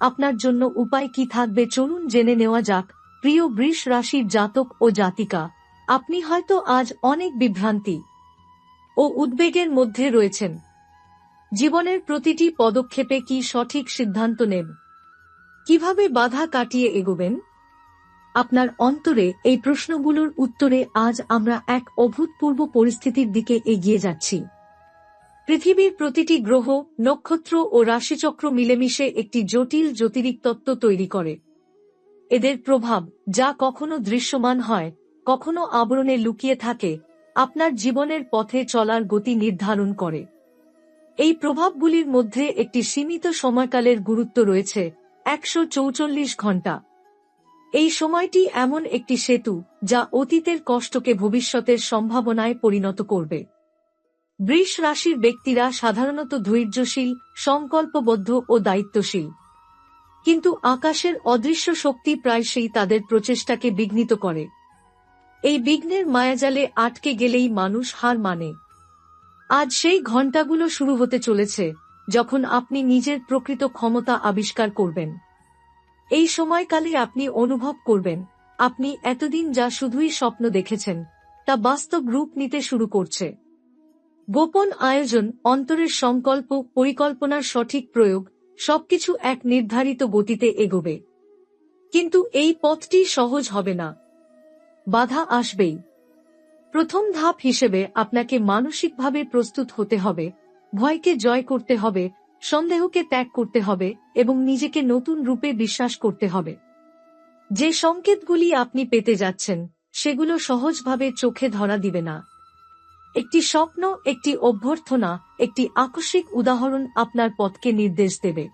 আপনার জন্য উপায় কি থাকবে চলুন জেনে নেওয়া যাক। প্রিয় বৃষ রাশির জাতক ও জাতিকা, আপনি হয়তো আজ অনেক বিভ্রান্তি ও উদ্বেগের মধ্যে রয়েছেন। জীবনের প্রতিটি পদক্ষেপে কি সঠিক সিদ্ধান্ত নেন? কীভাবে বাধা কাটিয়ে এগোবেন? আপনার অন্তরে এই প্রশ্নগুলোর উত্তরে আজ আমরা এক অভূতপূর্ব পরিস্থিতির দিকে এগিয়ে যাচ্ছি। পৃথিবীর প্রতিটি গ্রহ, নক্ষত্র ও রাশিচক্র মিলেমিশে একটি জটিল জ্যোতিরিক্তত্ব তৈরি করে। এদের প্রভাব, যা কখনো দৃশ্যমান হয়, কখনো আবরণে লুকিয়ে থাকে, আপনার জীবনের পথে চলার গতি নির্ধারণ করে। এই প্রভাবগুলির মধ্যে একটি সীমিত সময়কালের গুরুত্ব রয়েছে, একশো চৌচল্লিশ ঘণ্টা। এই সময়টি এমন একটি সেতু, যা অতীতের কষ্টকে ভবিষ্যতের সম্ভাবনায় পরিণত করবে। বৃষ রাশির ব্যক্তিরা সাধারণত ধৈর্যশীল, সংকল্পবদ্ধ ও দায়িত্বশীল। কিন্তু আকাশের অদৃশ্য শক্তি প্রায়শই তাদের প্রচেষ্টাকে বিঘ্নিত করে। এই বিঘ্নের মায়াজালে আটকে গেলেই মানুষ হার মানে। আজ সেই ঘণ্টাগুলো শুরু হতে চলেছে, যখন আপনি নিজের প্রকৃত ক্ষমতা আবিষ্কার করবেন। এই সময়কালে আপনি অনুভব করবেন, আপনি এতদিন যা শুধুই স্বপ্ন দেখেছেন, তা বাস্তব রূপ নিতে শুরু করছে। গোপন আয়োজন, অন্তরের সংকল্প, পরিকল্পনার সঠিক প্রয়োগ, সবকিছু এক নির্ধারিত গতিতে এগোবে। কিন্তু এই পথটি সহজ হবে না। বাধা আসবেই। প্রথম ধাপ হিসেবে আপনাকে মানসিকভাবে প্রস্তুত হতে হবে, ভয়কে জয় করতে হবে, সন্দেহকে ত্যাগ করতে হবে এবং নিজেকে নতুন রূপে বিশ্বাস করতে হবে। যে সংকেতগুলি আপনি পেতে যাচ্ছেন, সেগুলো সহজভাবে চোখে ধরা দিবে না। একটি স্বপ্ন, একটি অভ্যর্থনা, একটি আকস্মিক উদাহরণ আপনার পথকে নির্দেশ দেবে।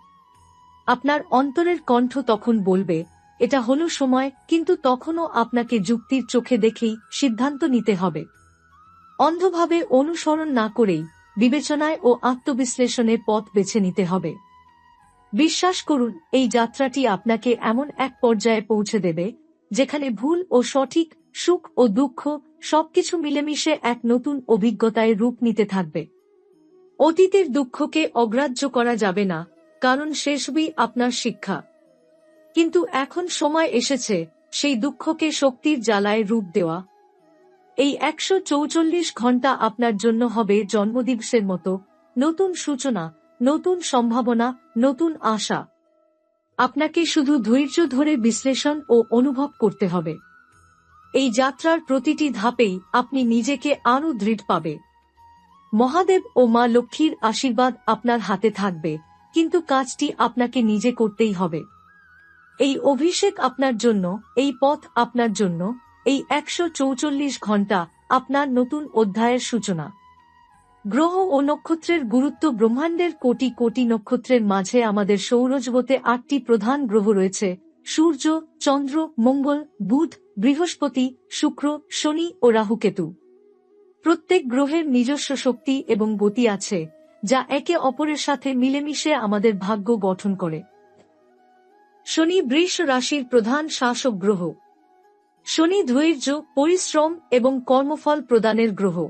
আপনার অন্তরের কণ্ঠ তখন বলবে, এটা হলো সময়, কিন্তু তখনও আপনাকে যুক্তির চোখে দেখেই সিদ্ধান্ত নিতে হবে। অন্ধভাবে অনুসরণ না করেই বিবেচনায় ও আত্মবিশ্লেষণে পথ বেছে নিতে হবে। বিশ্বাস করুন, এই যাত্রাটি আপনাকে এমন এক পর্যায়ে পৌঁছে দেবে, যেখানে ভুল ও সঠিক, সুখ ও দুঃখ সবকিছু মিলেমিশে এক নতুন অভিজ্ঞতায় রূপ নিতে থাকবে। অতীতের দুঃখকে অগ্রাহ্য করা যাবে না, কারণ শেষবি আপনার শিক্ষা। কিন্তু এখন সময় এসেছে সেই দুঃখকে শক্তির জ্বালায় রূপ দেওয়া। এই একশো চৌচল্লিশ ঘণ্টা আপনার জন্য হবে জন্মদিবসের মতো, নতুন সূচনা, নতুন সম্ভাবনা, নতুন আশা। আপনাকে শুধু ধৈর্য ধরে বিশ্লেষণ ও অনুভব করতে হবে। এই যাত্রার প্রতিটি ধাপেই আপনি নিজেকে আরও দৃঢ় পাবে। মহাদেব ও মা লক্ষ্মীর আশীর্বাদ আপনার হাতে থাকবে, কিন্তু কাজটি আপনাকে নিজে করতেই হবে। এই অভিষেক আপনার জন্য, এই পথ আপনার জন্য, এই একশো চৌচল্লিশ ঘণ্টা আপনার নতুন অধ্যায়ের সূচনা। গ্রহ ও নক্ষত্রের গুরুত্ব ব্রহ্মাণ্ডের কোটি কোটি নক্ষত্রের মাঝে আমাদের সৌরজগতে আটটি প্রধান গ্রহ রয়েছে সূর্য, চন্দ্র, মঙ্গল, বুধ, বৃহস্পতি, শুক্র, শনি ও রাহুকেতু প্রত্যেক গ্রহের নিজস্ব শক্তি এবং গতি আছে, যা একে অপরের সাথে মিলেমিশে আমাদের ভাগ্য গঠন করে। শনি বৃষ রাশির প্রধান শাসক গ্রহ। শনি ধৈর্য, পরিশ্রম এবং কর্মফল প্রদানের গ্রহ।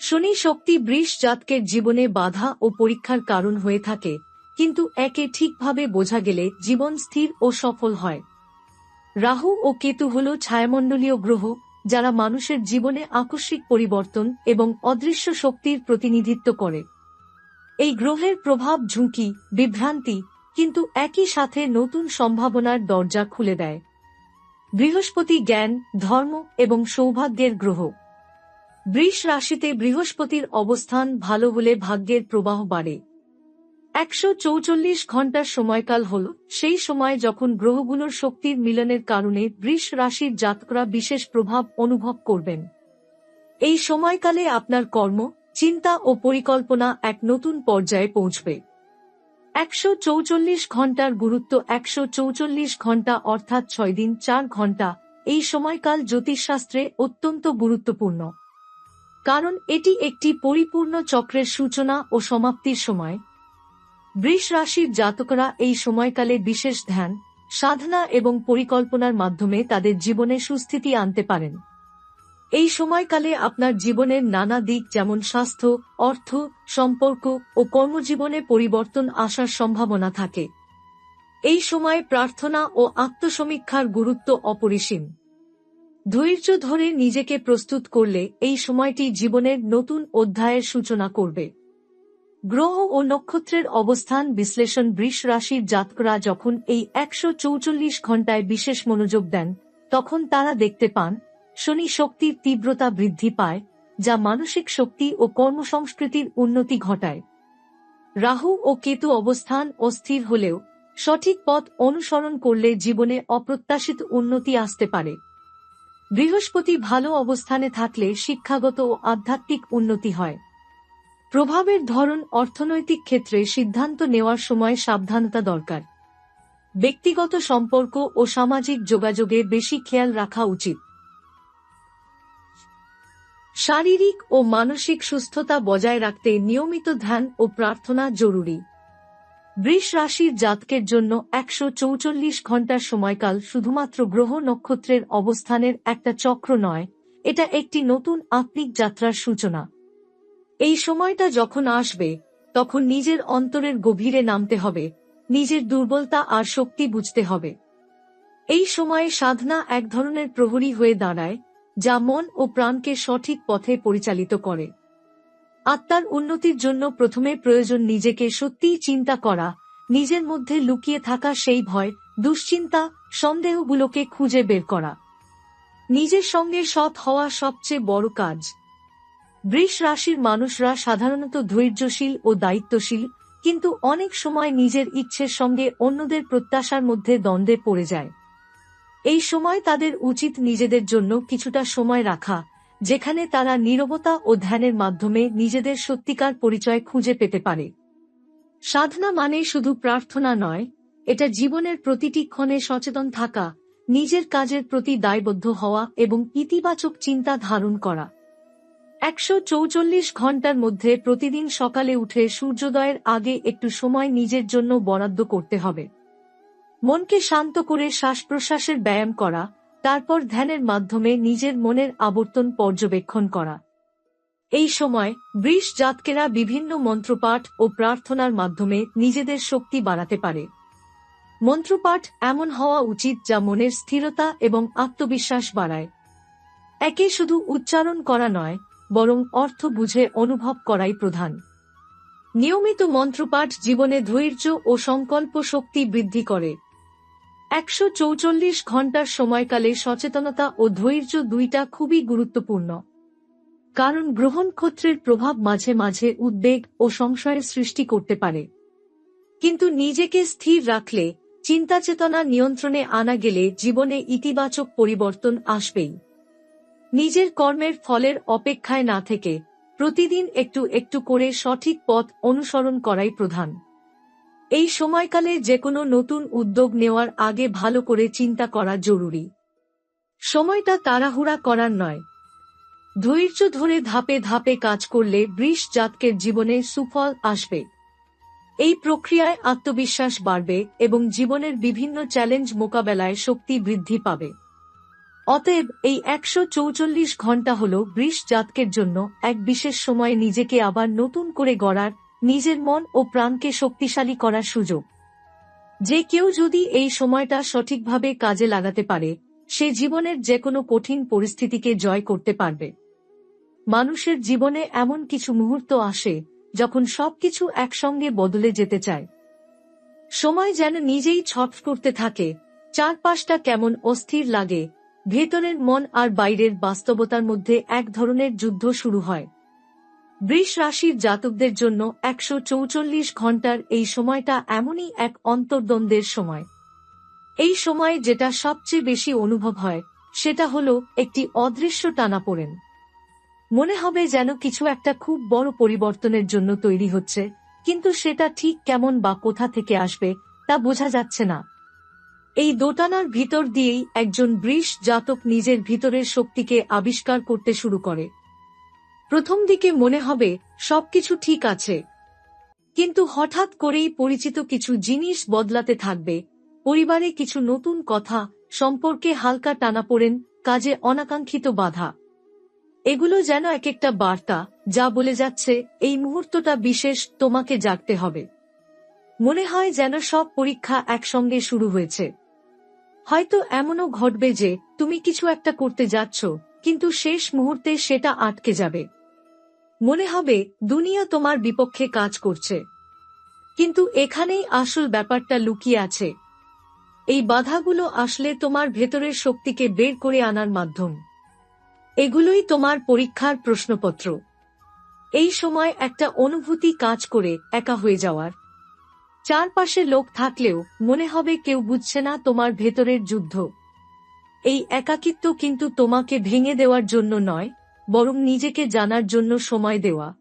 শনি শক্তি বৃষ জাতকের জীবনে বাধা ও পরীক্ষার কারণ হয়ে থাকে কিন্তু একে ঠিকভাবে বোঝা গেলে জীবন স্থির ও সফল হয়। রাহু ও কেতু হল ছায়ামণ্ডলীয় গ্রহ, যারা মানুষের জীবনে আকস্মিক পরিবর্তন এবং অদৃশ্য শক্তির প্রতিনিধিত্ব করে। এই গ্রহের প্রভাব ঝুঁকি, বিভ্রান্তি, কিন্তু একই সাথে নতুন সম্ভাবনার দরজা খুলে দেয়। বৃহস্পতি জ্ঞান, ধর্ম এবং সৌভাগ্যের গ্রহ। বৃষ রাশিতে বৃহস্পতির অবস্থান ভালো হলে ভাগ্যের প্রবাহ বাড়ে। একশো চৌচল্লিশ ঘণ্টার সময়কাল হল, সেই সময় যখন গ্রহগুলোর শক্তির মিলনের কারণে বৃষ রাশির জাতকরা বিশেষ প্রভাব অনুভব করবেন। এই সময়কালে আপনার কর্ম, চিন্তা ও পরিকল্পনা এক নতুন পর্যায়ে পৌঁছবে। একশো চৌচল্লিশ ঘণ্টার গুরুত্ব একশো চৌচল্লিশ ঘণ্টা অর্থাৎ ছয় দিন চার ঘণ্টা, এই সময়কাল জ্যোতিষশাস্ত্রে অত্যন্ত গুরুত্বপূর্ণ। কারণ এটি একটি পরিপূর্ণ চক্রের সূচনা ও সমাপ্তির সময় বৃষ রাশির জাতকরা এই সময়কালে বিশেষ ধ্যান, সাধনা এবং পরিকল্পনার মাধ্যমে তাদের জীবনে সুস্থিতি আনতে পারেন। এই সময়কালে আপনার জীবনের নানা দিক যেমন স্বাস্থ্য, অর্থ, সম্পর্ক ও কর্মজীবনে পরিবর্তন আসার সম্ভাবনা থাকে। এই সময় প্রার্থনা ও আত্মসমীক্ষার গুরুত্ব অপরিসীম। ধৈর্য ধরে নিজেকে প্রস্তুত করলে এই সময়টি জীবনের নতুন অধ্যায়ের সূচনা করবে। গ্রহ ও নক্ষত্রের অবস্থান বিশ্লেষণ বৃষ রাশির জাতকরা যখন এই একশো চৌচল্লিশ ঘন্টায় বিশেষ মনোযোগ দেন, তখন তারা দেখতে পান, শনি শক্তির তীব্রতা বৃদ্ধি পায়, যা মানসিক শক্তি ও কর্মসংস্কৃতির উন্নতি ঘটায়। রাহু ও কেতু অবস্থান অস্থির হলেও, সঠিক পথ অনুসরণ করলে জীবনে অপ্রত্যাশিত উন্নতি আসতে পারে। বৃহস্পতি ভালো অবস্থানে থাকলে শিক্ষাগত ও আধ্যাত্মিক উন্নতি হয়। প্রভাবের ধরন অর্থনৈতিক ক্ষেত্রে সিদ্ধান্ত নেওয়ার সময় সাবধানতা দরকার। ব্যক্তিগত সম্পর্ক ও সামাজিক যোগাযোগে বেশি খেয়াল রাখা উচিত। শারীরিক ও মানসিক সুস্থতা বজায় রাখতে নিয়মিত ধ্যান ও প্রার্থনা জরুরি। বৃষ রাশির জাতকের জন্য একশো চৌচল্লিশ ঘণ্টার সময়কাল শুধুমাত্র গ্রহ নক্ষত্রের অবস্থানের একটা চক্র নয়, এটা একটি নতুন আত্মিক যাত্রার সূচনা। এই সময়টা যখন আসবে, তখন নিজের অন্তরের গভীরে নামতে হবে, নিজের দুর্বলতা আর শক্তি বুঝতে হবে। এই সময়ে সাধনা এক ধরনের প্রহরী হয়ে দাঁড়ায়, যা মন ও প্রাণকে সঠিক পথে পরিচালিত করে। আত্মার উন্নতির জন্য প্রথমে প্রয়োজন নিজেকে সত্যিই চিন্তা করা, নিজের মধ্যে লুকিয়ে থাকা সেই ভয়, দুশ্চিন্তা, সন্দেহগুলোকে খুঁজে বের করা। নিজের সঙ্গে সৎ হওয়া সবচেয়ে বড় কাজ। বৃষ রাশির মানুষরা সাধারণত ধৈর্যশীল ও দায়িত্বশীল, কিন্তু অনেক সময় নিজের ইচ্ছের সঙ্গে অন্যদের প্রত্যাশার মধ্যে দ্বন্দ্বে পড়ে যায়। এই সময় তাদের উচিত নিজেদের জন্য কিছুটা সময় রাখা, যেখানে তারা নীরবতা ও ধ্যানের মাধ্যমে নিজেদের সত্যিকার পরিচয় খুঁজে পেতে পারে। সাধনা মানে শুধু প্রার্থনা নয়, এটা জীবনের প্রতিটি ক্ষণে সচেতন থাকা, নিজের কাজের প্রতি দায়বদ্ধ হওয়া এবং ইতিবাচক চিন্তা ধারণ করা। একশো চৌচল্লিশ ঘণ্টার মধ্যে প্রতিদিন সকালে উঠে সূর্যোদয়ের আগে একটু সময় নিজের জন্য বরাদ্দ করতে হবে। মনকে শান্ত করে শ্বাস প্রশ্বাসের ব্যায়াম করা, তারপর ধ্যানের মাধ্যমে নিজের মনের আবর্তন পর্যবেক্ষণ করা। এই সময় বৃষ জাতকেরা বিভিন্ন মন্ত্রপাঠ ও প্রার্থনার মাধ্যমে নিজেদের শক্তি বাড়াতে পারে। মন্ত্রপাঠ এমন হওয়া উচিত যা মনের স্থিরতা এবং আত্মবিশ্বাস বাড়ায়। একে শুধু উচ্চারণ করা নয় বরং অর্থ বুঝে অনুভব করাই প্রধান। নিয়মিত মন্ত্রপাঠ জীবনে ধৈর্য ও সংকল্প শক্তি বৃদ্ধি করে। একশো চৌচল্লিশ ঘণ্টার সময়কালে সচেতনতা ও ধৈর্য দুইটা খুবই গুরুত্বপূর্ণ। কারণ গ্রহণ ক্ষত্রের প্রভাব মাঝে মাঝে উদ্বেগ ও সংশয়ের সৃষ্টি করতে পারে। কিন্তু নিজেকে স্থির রাখলে চিন্তা চেতনা নিয়ন্ত্রণে আনা গেলে জীবনে ইতিবাচক পরিবর্তন আসবেই। নিজের কর্মের ফলের অপেক্ষায় না থেকে প্রতিদিন একটু একটু করে সঠিক পথ অনুসরণ করাই প্রধান। এই সময়কালে যে কোনো নতুন উদ্যোগ নেওয়ার আগে ভালো করে চিন্তা করা জরুরি। সময়টা তাড়াহুড়া করার নয়। ধৈর্য ধরে ধাপে ধাপে কাজ করলে বৃষ জাতকের জীবনে সুফল আসবে। এই প্রক্রিয়ায় আত্মবিশ্বাস বাড়বে এবং জীবনের বিভিন্ন চ্যালেঞ্জ মোকাবেলায় শক্তি বৃদ্ধি পাবে। অতএব এই একশো চৌচল্লিশ ঘণ্টা হল বৃষ জাতকের জন্য এক বিশেষ সময়ে নিজেকে আবার নতুন করে গড়ার, নিজের মন ও প্রাণকে শক্তিশালী করার সুযোগ। যে কেউ যদি এই সময়টা সঠিকভাবে কাজে লাগাতে পারে, সে জীবনের যে কোনো কঠিন পরিস্থিতিকে জয় করতে পারবে। মানুষের জীবনে এমন কিছু মুহূর্ত আসে, যখন সবকিছু একসঙ্গে বদলে যেতে চায়। সময় যেন নিজেই ছট করতে থাকে, চারপাশটা কেমন অস্থির লাগে ভেতরের মন আর বাইরের বাস্তবতার মধ্যে এক ধরনের যুদ্ধ শুরু হয়। বৃষ রাশির জাতকদের জন্য একশো চৌচল্লিশ ঘণ্টার এই সময়টা এমনই এক অন্তর্দ্বন্দ্বের সময়। এই সময় যেটা সবচেয়ে বেশি অনুভব হয়, সেটা হলো একটি অদৃশ্য টানা পড়েন মনে হবে যেন কিছু একটা খুব বড় পরিবর্তনের জন্য তৈরি হচ্ছে, কিন্তু সেটা ঠিক কেমন বা কোথা থেকে আসবে, তা বোঝা যাচ্ছে না। এই দোটানার ভিতর দিয়েই একজন বৃষ জাতক নিজের ভিতরের শক্তিকে আবিষ্কার করতে শুরু করে। প্রথম দিকে মনে হবে, সবকিছু ঠিক আছে। কিন্তু হঠাৎ করেই পরিচিত কিছু জিনিস বদলাতে থাকবে। পরিবারে কিছু নতুন কথা, সম্পর্কে হালকা টানাপোড়েন কাজে অনাকাঙ্ক্ষিত বাধা। এগুলো যেন এক একটা বার্তা, যা বলে যাচ্ছে, এই মুহূর্তটা বিশেষ, তোমাকে জাগতে হবে। মনে হয় যেন সব পরীক্ষা একসঙ্গে শুরু হয়েছে। হয়তো এমনও ঘটবে যে, তুমি কিছু একটা করতে যাচ্ছ, কিন্তু শেষ মুহূর্তে সেটা আটকে যাবে। মনে হবে, দুনিয়া তোমার বিপক্ষে কাজ করছে। কিন্তু এখানেই আসল ব্যাপারটা লুকিয়ে আছে। এই বাধাগুলো আসলে তোমার ভেতরের শক্তিকে বের করে আনার মাধ্যম। এগুলোই তোমার পরীক্ষার প্রশ্নপত্র। এই সময় একটা অনুভূতি কাজ করে, একা হয়ে যাওয়ার। চারপাশে লোক থাকলেও মনে হবে কেউ বুঝছে না তোমার ভেতরের যুদ্ধ। এই একাকিত্ব কিন্তু তোমাকে ভেঙে দেওয়ার জন্য নয়, বরং নিজেকে জানার জন্য সময় দেওয়া।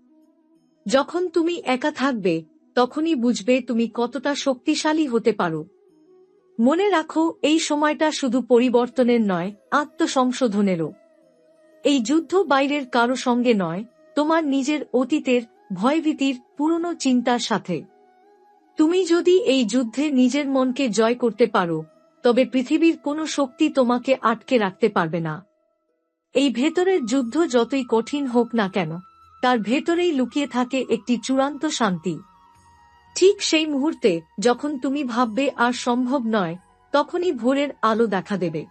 যখন তুমি একা থাকবে, তখনই বুঝবে তুমি কতটা শক্তিশালী হতে পারো। মনে রাখো, এই সময়টা শুধু পরিবর্তনের নয়, আত্মসংশোধনেরও। এই যুদ্ধ বাইরের কারও সঙ্গে নয়, তোমার নিজের অতীতের, ভয়ভীতির, পুরনো চিন্তার সাথে। তুমি যদি এই যুদ্ধে নিজের মনকে জয় করতে পারো, তবে পৃথিবীর কোনো শক্তি তোমাকে আটকে রাখতে পারবে না। এই ভেতরের যুদ্ধ যতই কঠিন হোক না কেন, তার ভেতরেই লুকিয়ে থাকে একটি চূড়ান্ত শান্তি। ঠিক সেই মুহূর্তে, যখন তুমি ভাববে আর সম্ভব নয়, তখনই ভোরের আলো দেখা দেবে।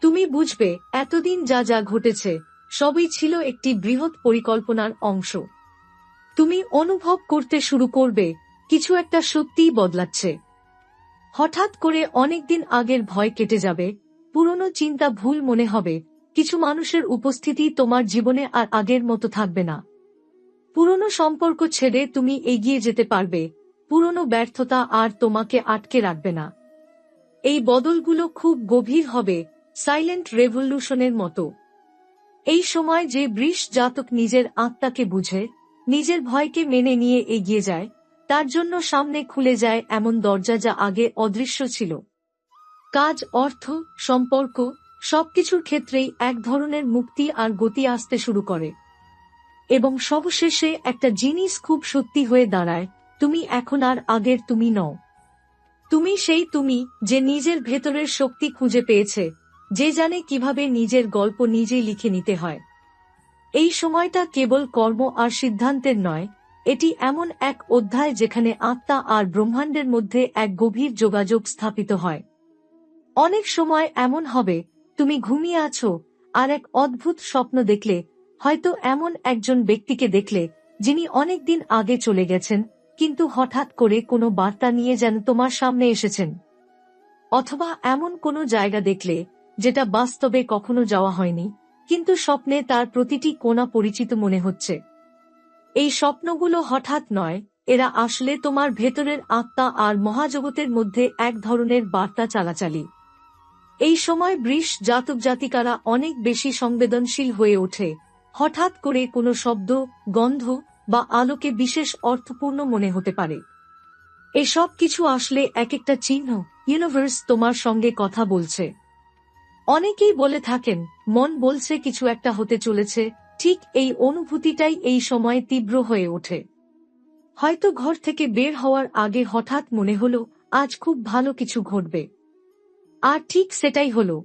তুমি বুঝবে, এতদিন যা যা ঘটেছে, সবই ছিল একটি বৃহৎ পরিকল্পনার অংশ। তুমি অনুভব করতে শুরু করবে কিছু একটা সত্যিই বদলাচ্ছে। হঠাৎ করে অনেকদিন আগের ভয় কেটে যাবে, পুরনো চিন্তা ভুল মনে হবে, কিছু মানুষের উপস্থিতি তোমার জীবনে আর আগের মতো থাকবে না। পুরনো সম্পর্ক ছেড়ে তুমি এগিয়ে যেতে পারবে, পুরনো ব্যর্থতা আর তোমাকে আটকে রাখবে না। এই বদলগুলো খুব গভীর হবে, সাইলেন্ট রেভলিউশনের মতো। এই সময় যে বৃষ জাতক নিজের আত্মাকে বুঝে, নিজের ভয়কে মেনে নিয়ে এগিয়ে যায় তার জন্য সামনে খুলে যায় এমন দরজা যা আগে অদৃশ্য ছিল। কাজ, অর্থ, সম্পর্ক সবকিছুর ক্ষেত্রেই এক ধরনের মুক্তি আর গতি আসতে শুরু করে। এবং সবশেষে একটা জিনিস খুব সত্যি হয়ে দাঁড়ায়, তুমি এখন আর আগের তুমি নও। তুমি সেই তুমি যে নিজের ভেতরের শক্তি খুঁজে পেয়েছে, যে জানে কীভাবে নিজের গল্প নিজেই লিখে নিতে হয়। এই সময়টা কেবল কর্ম আর সিদ্ধান্তের নয় এটি এমন এক অধ্যায় যেখানে আত্মা আর ব্রহ্মাণ্ডের মধ্যে এক গভীর যোগাযোগ স্থাপিত হয়। অনেক সময় এমন হবে, তুমি ঘুমিয়ে আছো, আর এক অদ্ভুত স্বপ্ন দেখলে, হয়তো এমন একজন ব্যক্তিকে দেখলে, যিনি অনেকদিন আগে চলে গেছেন, কিন্তু হঠাৎ করে কোনো বার্তা নিয়ে যেন তোমার সামনে এসেছেন। অথবা এমন কোনো জায়গা দেখলে, যেটা বাস্তবে কখনো যাওয়া হয়নি, কিন্তু স্বপ্নে তার প্রতিটি কোনা পরিচিত মনে হচ্ছে। এই স্বপ্নগুলো হঠাৎ নয়, এরা আসলে তোমার ভেতরের আত্মা আর মহাজগতের মধ্যে এক ধরনের বার্তা চালাচালি। এই সময় বৃষ জাতক জাতিকারা অনেক বেশি সংবেদনশীল হয়ে ওঠে। হঠাৎ করে কোনো শব্দ, গন্ধ বা আলোকে বিশেষ অর্থপূর্ণ মনে হতে পারে। এসব কিছু আসলে এক একটা চিহ্ন ইউনিভার্স তোমার সঙ্গে কথা বলছে। অনেকেই বলে থাকেন, মন বলছে কিছু একটা হতে চলেছে ঠিক এই অনুভূতিটাই এই সময় তীব্র হয়ে ওঠে। হয়তো ঘর থেকে বের হওয়ার আগে হঠাৎ মনে হলো, আজ খুব ভালো কিছু ঘটবে। আর ঠিক সেটাই হলো।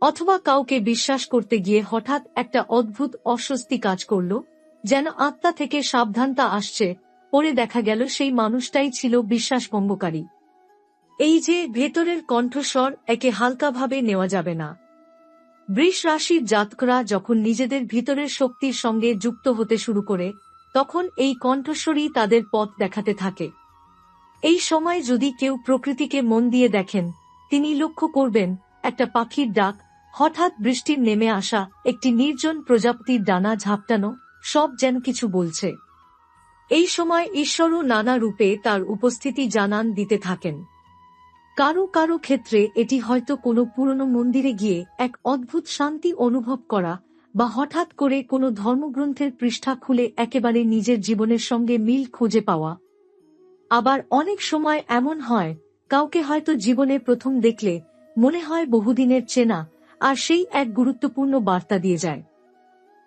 অথবা কাউকে বিশ্বাস করতে গিয়ে হঠাৎ একটা অদ্ভুত অস্বস্তি কাজ করল, যেন আত্মা থেকে সাবধানতা আসছে পরে দেখা গেল সেই মানুষটাই ছিল বিশ্বাসভঙ্গকারী। এই যে ভেতরের কণ্ঠস্বর একে হালকাভাবে নেওয়া যাবে না। বৃষ রাশির জাতকরা যখন নিজেদের ভিতরের শক্তির সঙ্গে যুক্ত হতে শুরু করে, তখন এই কণ্ঠস্বরই তাদের পথ দেখাতে থাকে। এই সময় যদি কেউ প্রকৃতিকে মন দিয়ে দেখেন, তিনি লক্ষ্য করবেন, একটা পাখির ডাক, হঠাৎ বৃষ্টির নেমে আসা একটি নির্জন প্রজাপতির ডানা ঝাপটানো, সব যেন কিছু বলছে। এই সময় ঈশ্বরও নানা রূপে তার উপস্থিতি জানান দিতে থাকেন। কারও কারও ক্ষেত্রে এটি হয়তো কোনো পুরনো মন্দিরে গিয়ে এক অদ্ভুত শান্তি অনুভব করা বা হঠাৎ করে কোনো ধর্মগ্রন্থের পৃষ্ঠা খুলে একেবারে নিজের জীবনের সঙ্গে মিল খুঁজে পাওয়া। আবার অনেক সময় এমন হয়, কাউকে হয়তো জীবনে প্রথম দেখলে মনে হয় বহুদিনের চেনা আর সেই এক গুরুত্বপূর্ণ বার্তা দিয়ে যায়।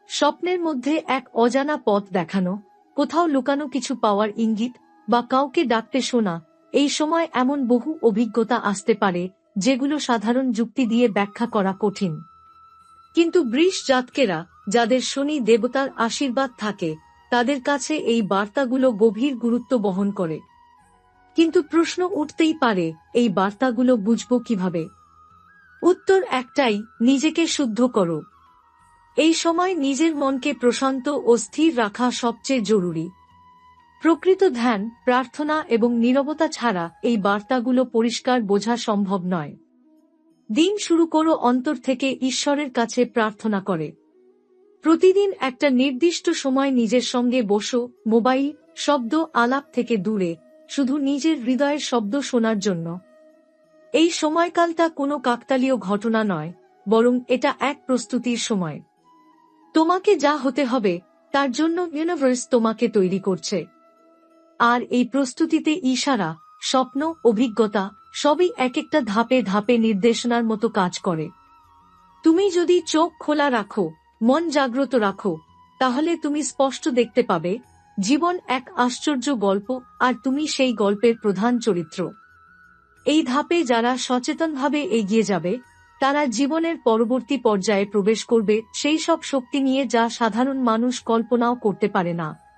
স্বপ্নের মধ্যে এক অজানা পথ দেখানো, কোথাও লুকানো কিছু পাওয়ার ইঙ্গিত বা কাউকে ডাকতে শোনা এই সময় এমন বহু অভিজ্ঞতা আসতে পারে, যেগুলো সাধারণ যুক্তি দিয়ে ব্যাখ্যা করা কঠিন। কিন্তু বৃষ জাতকেরা, যাদের শনি দেবতার আশীর্বাদ থাকে, তাদের কাছে এই বার্তাগুলো গভীর গুরুত্ব বহন করে। কিন্তু প্রশ্ন উঠতেই পারে, এই বার্তাগুলো বুঝব কীভাবে? উত্তর একটাই, নিজেকে শুদ্ধ করো। এই সময় নিজের মনকে প্রশান্ত ও স্থির রাখা সবচেয়ে জরুরি। প্রকৃত ধ্যান, প্রার্থনা এবং নীরবতা ছাড়া এই বার্তাগুলো পরিষ্কার বোঝা সম্ভব নয়। দিন শুরু করো অন্তর থেকে ঈশ্বরের কাছে প্রার্থনা করে। প্রতিদিন একটা নির্দিষ্ট সময় নিজের সঙ্গে বসো, মোবাইল, শব্দ, আলাপ থেকে দূরে, শুধু নিজের হৃদয়ের শব্দ শোনার জন্য। এই সময়কালটা কোনো কাকতালীয় ঘটনা নয়, বরং এটা এক প্রস্তুতির সময়। তোমাকে যা হতে হবে, তার জন্য ইউনিভার্স তোমাকে তৈরি করছে। আর এই প্রস্তুতিতে ইশারা, স্বপ্ন, অভিজ্ঞতা, সবই এক একটা ধাপে ধাপে নির্দেশনার মতো কাজ করে। তুমি যদি চোখ খোলা রাখো, মন জাগ্রত রাখো, তাহলে তুমি স্পষ্ট দেখতে পাবে, জীবন এক আশ্চর্য গল্প আর তুমি সেই গল্পের প্রধান চরিত্র। এই ধাপে যারা সচেতনভাবে এগিয়ে যাবে, তারা জীবনের পরবর্তী পর্যায়ে প্রবেশ করবে সেই সব শক্তি নিয়ে যা সাধারণ মানুষ কল্পনাও করতে পারে না।